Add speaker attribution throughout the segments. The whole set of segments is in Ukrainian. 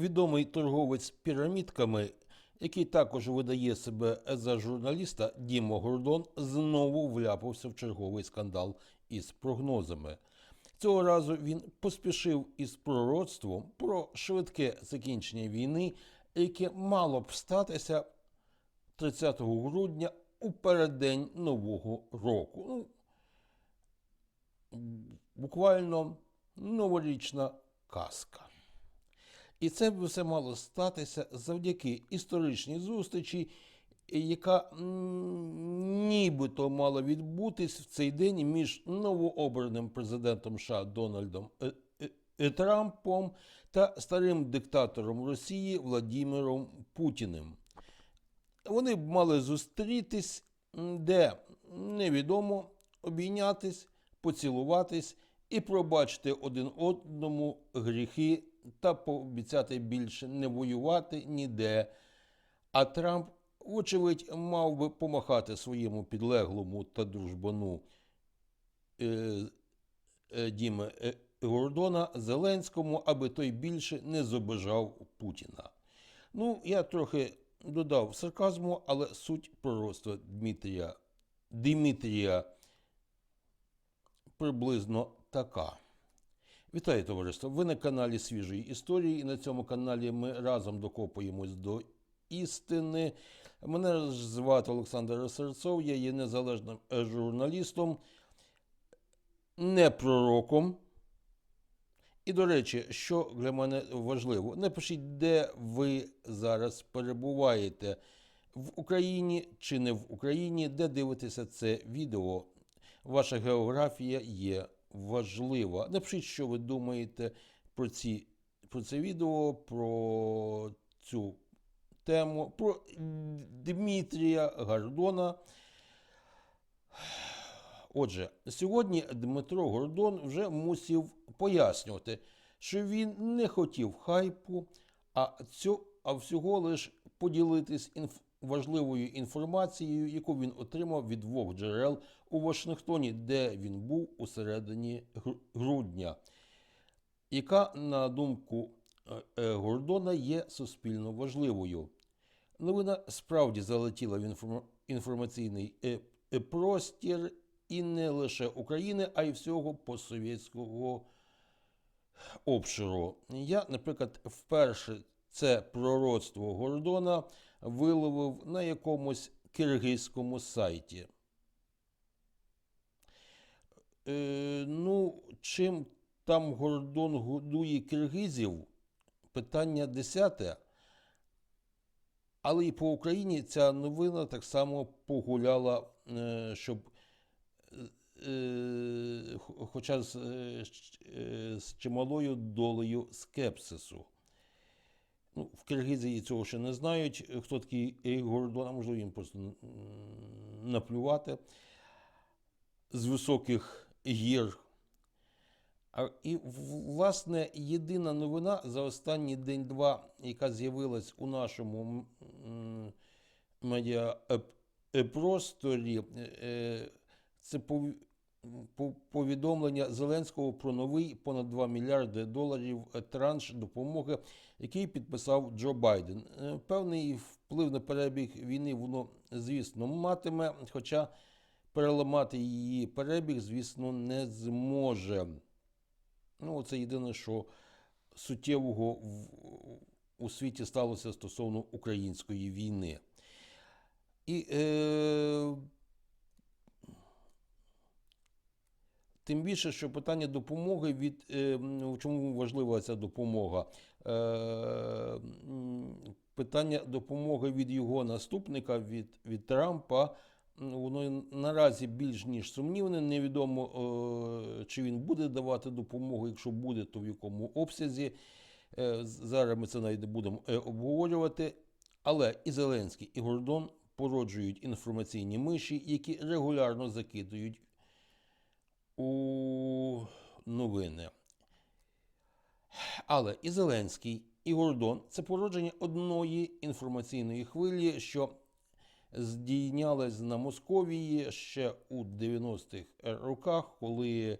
Speaker 1: Відомий торговець пірамідками, який також видає себе за журналіста, Дімо Гордон знову вляпався в черговий скандал із прогнозами. Цього разу він поспішив із пророцтвом про швидке закінчення війни, яке мало б статися 30 грудня у переддень Нового року. Ну, буквально новорічна казка. І це б все мало статися завдяки історичній зустрічі, яка нібито мала відбутись в цей день між новообраним президентом США Дональдом е, е, е, Трампом та старим диктатором Росії Владимиром Путіним. Вони б мали зустрітись, де невідомо обійнятись, поцілуватись і пробачити один одному гріхи та пообіцяти більше не воювати ніде. А Трамп, вочевидь, мав би помахати своєму підлеглому та дружбану е, е, Діме е, Гордона Зеленському, аби той більше не зобижав Путіна. Ну, я трохи додав сарказму, але суть пророцтва Дмитрія Дмитрія приблизно така. Вітаю, товариство! Ви на каналі Свіжої історії, і на цьому каналі ми разом докопуємось до істини. Мене звати Олександр Серцов, я є незалежним журналістом, не пророком. І, до речі, що для мене важливо, напишіть, де ви зараз перебуваєте, в Україні чи не в Україні, де дивитеся це відео. Ваша географія є важлива. Напишіть, що ви думаєте про, ці, про це відео, про цю тему, про Дмитрія Гордона. Отже, сьогодні Дмитро Гордон вже мусив пояснювати, що він не хотів хайпу, а, цю, а всього лиш поділитись інф, важливою інформацією, яку він отримав від двох джерел у Вашингтоні, де він був у середині грудня, яка, на думку е, е, Гордона, є суспільно важливою. Новина справді залетіла в інформаційний е, простір і не лише України, а й всього постсовєтського обширу. Я, наприклад, вперше це пророцтво Гордона виловив на якомусь киргизькому сайті. Е, ну, чим там Гордон годує киргизів? Питання десяте. Але і по Україні ця новина так само погуляла, е, щоб, е, хоча з, е, щ- е, з чималою долею скепсису. Ну, в Киргизії цього ще не знають, хто такий Ей Гордон, а можливо їм просто наплювати. З високих гір. І, власне, єдина новина за останній день-два, яка з'явилась у нашому медіапросторі, е, це повідомлення Зеленського про новий понад 2 мільярди доларів е, транш допомоги, який підписав Джо Байден. Е, Певний вплив на перебіг війни воно, звісно, матиме, хоча переламати її перебіг, звісно, не зможе. Ну, це єдине, що суттєвого в, у світі сталося стосовно української війни. І е, тим більше, що питання допомоги від е, чому важлива ця допомога? Е, питання допомоги від його наступника, від, від Трампа. Воно наразі більш ніж сумнівне. Невідомо, е, чи він буде давати допомогу. Якщо буде, то в якому обсязі. Зараз ми це навіть не будемо обговорювати. Але і Зеленський, і Гордон породжують інформаційні миші, які регулярно закидують у новини. Але і Зеленський, і Гордон це породження одної інформаційної хвилі, що здійнялась на Московії ще у 90-х роках, коли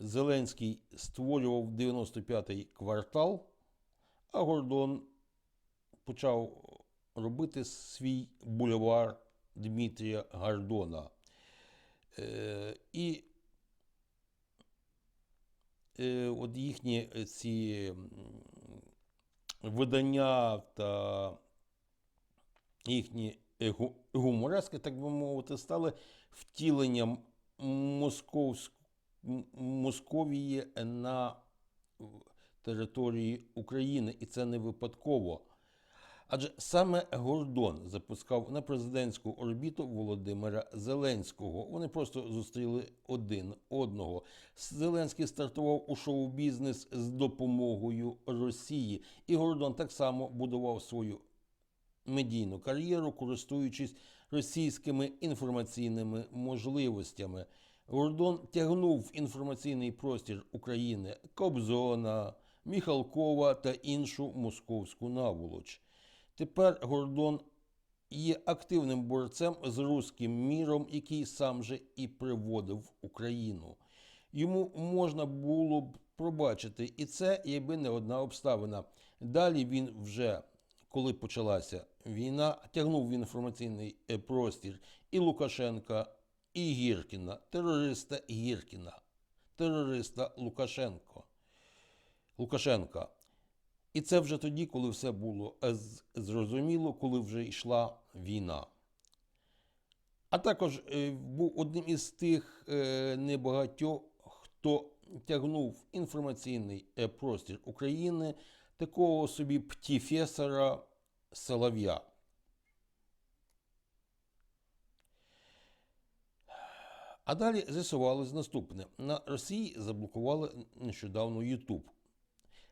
Speaker 1: Зеленський створював 95-й квартал, а Гордон почав робити свій бульвар Дмитрія Гордона. Е, і от їхні е, ці видання та їхні е, гуморески, так би мовити, стали втіленням московськ... Московії на території України, і це не випадково. Адже саме Гордон запускав на президентську орбіту Володимира Зеленського. Вони просто зустріли один одного. Зеленський стартував у шоу-бізнес з допомогою Росії, і Гордон так само будував свою медійну кар'єру, користуючись російськими інформаційними можливостями. Гордон тягнув інформаційний простір України Кобзона, Міхалкова та іншу московську наволоч. Тепер Гордон є активним борцем з руським міром, який сам же і приводив Україну. Йому можна було б пробачити і це, якби не одна обставина. Далі він вже, коли почалася війна, тягнув в інформаційний е, простір і Лукашенка, і Гіркіна, терориста Гіркіна, терориста Лукашенко. Лукашенка. І це вже тоді, коли все було е, зрозуміло, коли вже йшла війна. А також е, був одним із тих е, небагатьох, хто тягнув інформаційний простір України такого собі птіфесора Солов'я. А далі з'ясувалось наступне: на Росії заблокували нещодавно Ютуб.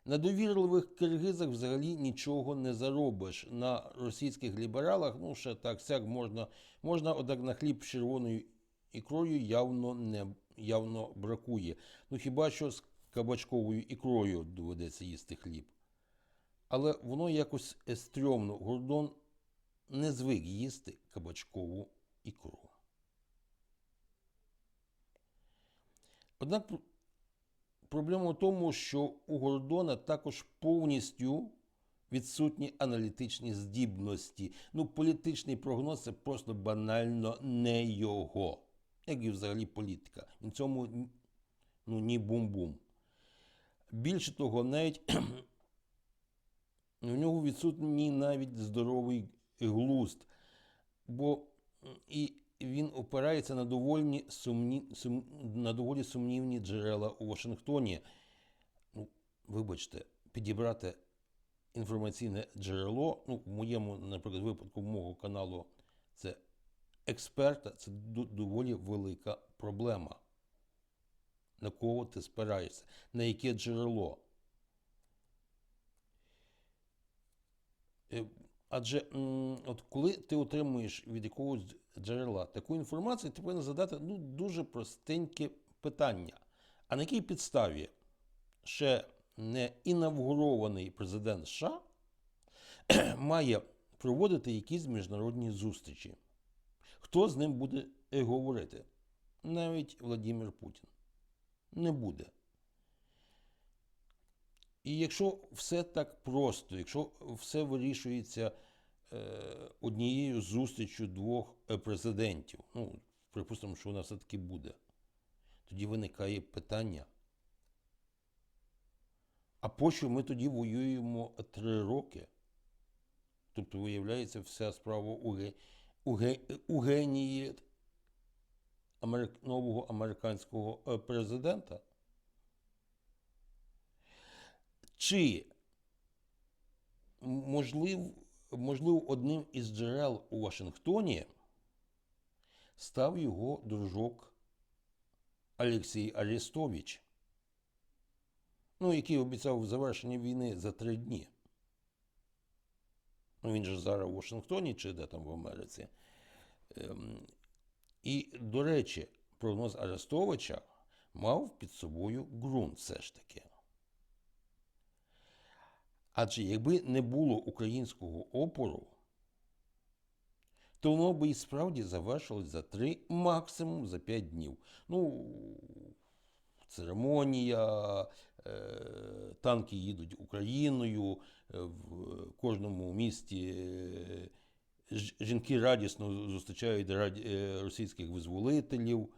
Speaker 1: На довірливих киргизах взагалі нічого не заробиш. На російських лібералах, ну ще так сяк можна, можна однак на хліб з червоною ікрою явно не явно бракує. Ну хіба що з кабачковою ікрою доведеться їсти хліб. Але воно якось е, стрьомно. Гордон не звик їсти кабачкову ікру. Однак Проблема в тому, що у Гордона також повністю відсутні аналітичні здібності. Ну, політичний прогноз це просто банально не його. Як і взагалі політика. Він цьому ну, ні бум-бум. Більше того, навіть у нього відсутній навіть здоровий глузд. Бо і він опирається на доволі, сумні, сум, на доволі сумнівні джерела у Вашингтоні. Ну, вибачте, підібрати інформаційне джерело, ну, в моєму, наприклад, випадку мого каналу, це експерта, це доволі велика проблема. На кого ти спираєшся, на яке джерело. Е, Адже от коли ти отримуєш від якогось джерела таку інформацію, ти повинен задати ну, дуже простеньке питання. А на якій підставі ще не інавгурований президент США має проводити якісь міжнародні зустрічі? Хто з ним буде говорити? Навіть Владимир Путін. Не буде. І якщо все так просто, якщо все вирішується однією зустрічю двох е, президентів, ну, припустимо, що вона все-таки буде, тоді виникає питання. А пощо ми тоді воюємо три роки? Тобто, виявляється, вся справа у, ге, у, ге, у генії америк, нового американського е, президента? Чи можлив, можливо, одним із джерел у Вашингтоні став його дружок Олексій Арестович, ну, який обіцяв завершення війни за три дні. Ну, він же зараз у Вашингтоні чи де там в Америці. Ем, і, до речі, прогноз Арестовича мав під собою ґрунт все ж таки. Адже якби не було українського опору, то воно би і справді завершилось за три, максимум за п'ять днів. Ну, церемонія, е, танки їдуть Україною, е, в кожному місті е, жінки радісно зустрічають російських визволителів,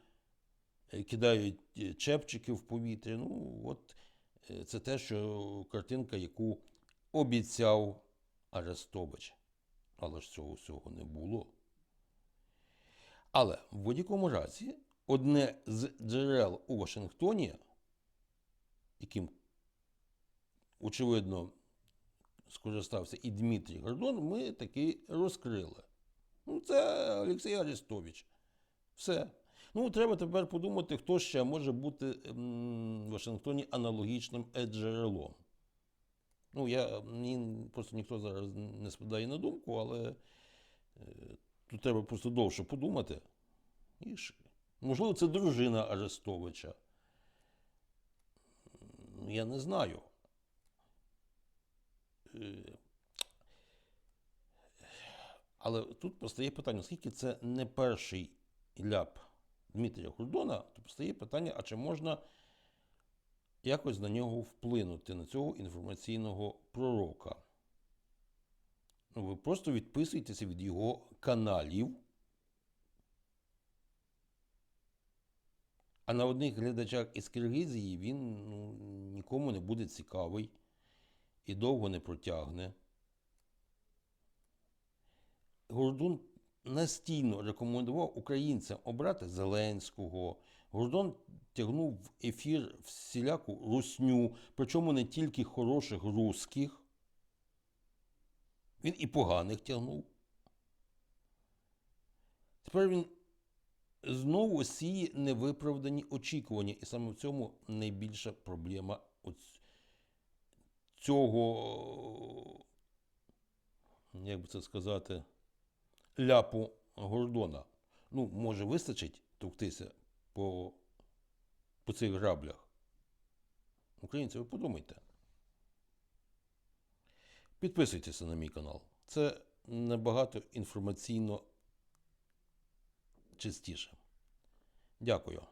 Speaker 1: кидають чепчики в повітря. Ну, от це те, що картинка, яку обіцяв Арестович. Але ж цього всього не було. Але в будь-якому разі одне з джерел у Вашингтоні, яким, очевидно, скористався і Дмитрій Гордон, ми таки розкрили. Ну, це Олексій Арестович. Все. Ну, треба тепер подумати, хто ще може бути в Вашингтоні аналогічним е, джерелом. Ну, я, мені просто ніхто зараз не спадає на думку, але е, тут треба просто довше подумати. І можливо, це дружина Арестовича. Я не знаю. Е, Але тут постає питання, оскільки це не перший ляп Дмитрія Гордона, то постає питання, а чи можна якось на нього вплинути, на цього інформаційного пророка? Ну, ви просто відписуєтеся від його каналів. А на одних глядачах із Киргизії він ну, нікому не буде цікавий і довго не протягне. Гордон настійно рекомендував українцям обрати Зеленського. Гордон тягнув в ефір всіляку русню, причому не тільки хороших русських. Він і поганих тягнув. Тепер він знову сіє невиправдані очікування. І саме в цьому найбільша проблема цього, як би це сказати, ляпу Гордона. Ну, може, вистачить товктися по, по цих граблях. Українці, ви подумайте. Підписуйтеся на мій канал. Це набагато інформаційно чистіше. Дякую.